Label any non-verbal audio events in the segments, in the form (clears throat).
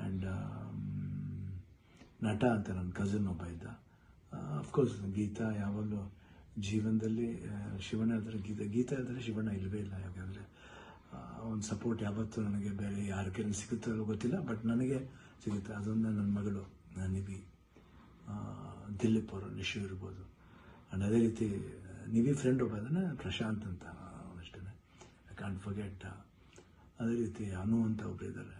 And ನಟ ಅಂತ ನನ್ನ ಕಸಿನ್ ಒಬ್ಬ ಇದ್ದ. ಅಫ್ಕೋರ್ಸ್ ಗೀತಾ ಯಾವಾಗಲೂ ಜೀವನದಲ್ಲಿ ಆ, ಶಿವಣ್ಣ ಆದರೆ ಗೀತಾ ಗೀತಾ ಇದ್ದರೆ ಶಿವಣ್ಣ ಇಲ್ಲವೇ ಇಲ್ಲ ಯಾಕಂದರೆ ಒಂದು ಸಪೋರ್ಟ್ ಯಾವತ್ತೂ ನನಗೆ ಬೇರೆ ಯಾರ ಕೈಲಿ ಸಿಗುತ್ತೋ ಗೊತ್ತಿಲ್ಲ ಬಟ್ ನನಗೆ ಸಿಗುತ್ತೆ. ಅದೊಂದು ನನ್ನ ಮಗಳು ನಿವಿ ಆ, ದಿಲೀಪ್ ಅವರು ನಿಶು ಇರ್ಬೋದು. ಆ್ಯಂಡ್ ಅದೇ ರೀತಿ ನಿವಿ ಫ್ರೆಂಡ್ ಒಬ್ಬ ಅದನ್ನು ಪ್ರಶಾಂತ್ ಅಂತ ಅವನಷ್ಟೇ ಐ ಕಾಂಟ್ ಫರ್ಗೆಟ್ ಅದೇ ರೀತಿ ಅನು ಅಂತ ಒಬ್ಬರಿದ್ದಾರೆ ಇದ್ದಾರೆ.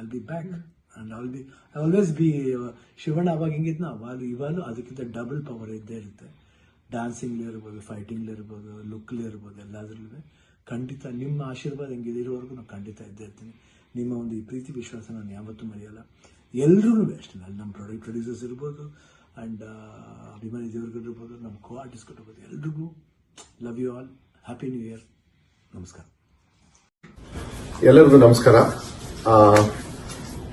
I'll be back and all be I always be Shivanna ಅವಾಗ ಹಿಂಗಿದ್ನ? ಅವಾಗ ಇವಾಗಲೂ ಅದಕ್ಕಿಂತ ಡಬಲ್ ಪವರ್ ಇದ್ದೇ ಇರುತ್ತೆ. ಡ್ಯಾನ್ಸಿಂಗ್ಲೇ ಇರ್ಬೋದು ಫೈಟಿಂಗ್ಲಿ ಇರ್ಬೋದು ಲುಕ್ಲೇ ಇರ್ಬೋದು ಎಲ್ಲದರಲ್ಲೂ ಖಂಡಿತ ನಿಮ್ಮ ಆಶೀರ್ವಾದ ಹೆಂಗಿದೆ ಇರೋವರೆಗೂ ನಾನು ಖಂಡಿತ ಇದ್ದೇ ಇರ್ತೀನಿ. ನಿಮ್ಮ ಒಂದು ಈ ಪ್ರೀತಿ ವಿಶ್ವಾಸ ನಾನು ಯಾವತ್ತೂ ಮರೆಯಲ್ಲ. ಎಲ್ಲರೂ ಅಷ್ಟೇ ಅಲ್ಲಿ ನಮ್ಮ ಪ್ರಾಡಕ್ಟ್ ಪ್ರೊಡ್ಯೂಸರ್ಸ್ ಇರ್ಬೋದು ಆ್ಯಂಡ್ ಅಭಿಮಾನಿ ದೇವರುಗಳಿರ್ಬೋದು ನಮ್ಮ ಕೋ ಆರ್ಟಿಸ್ಟ್ ಇರ್ಬೋದು, ಎಲ್ರಿಗೂ love you all happy new year ನಮಸ್ಕಾರ. ಎಲ್ಲರಿಗೂ ನಮಸ್ಕಾರ.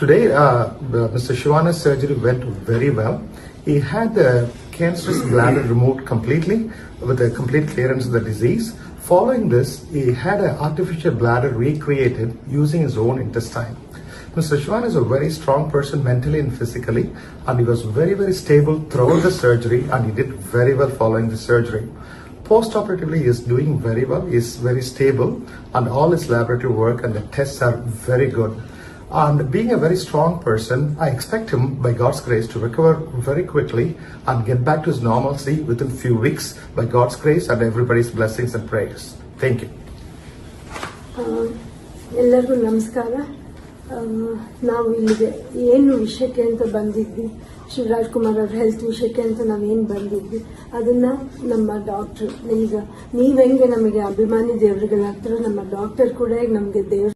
Today, uh, Mr. Shivana's surgery went very well. He had the cancerous (clears throat) bladder removed completely with a complete clearance of the disease. Following this, he had an artificial bladder recreated using his own intestine. Mr. Shwan is a very strong person mentally and physically, and he was very, very stable throughout the surgery, and he did very well following the surgery. Post-operatively, he is doing very well. He is very stable, and all his laboratory work and the tests are very good. And being a very strong person, I expect him, by God's grace, to recover very quickly and get back to his normalcy within few weeks, by God's grace and everybody's blessings and prayers. Thank you. ಆ, ಎಲ್ಲರಿಗೂ ನಮಸ್ಕಾರ ಆ, ನಾವು ಇಲ್ಲಿಗೆ ಏನು ವಿಷಯಕ್ಕೆ ಅಂತ ಬಂದಿದ್ವಿ ಶಿವರಾಜ್ ಕುಮಾರ್ ಅವ್ರ ಹೆಲ್ತ್ ವಿಷಯಕ್ಕೆ ಅಂತ ನಾವೇನು ಬಂದಿದ್ವಿ ಅದನ್ನ ನಮ್ಮ ಡಾಕ್ಟ್ರು ಈಗ ನೀವ್ ಹೆಂಗೆ ನಮಗೆ ಅಭಿಮಾನಿ ದೇವರುಗಳಾಗ್ತಾರೋ ನಮ್ಮ ಡಾಕ್ಟರ್ ಕೂಡ ಈಗ ನಮಗೆ ದೇವ್ರ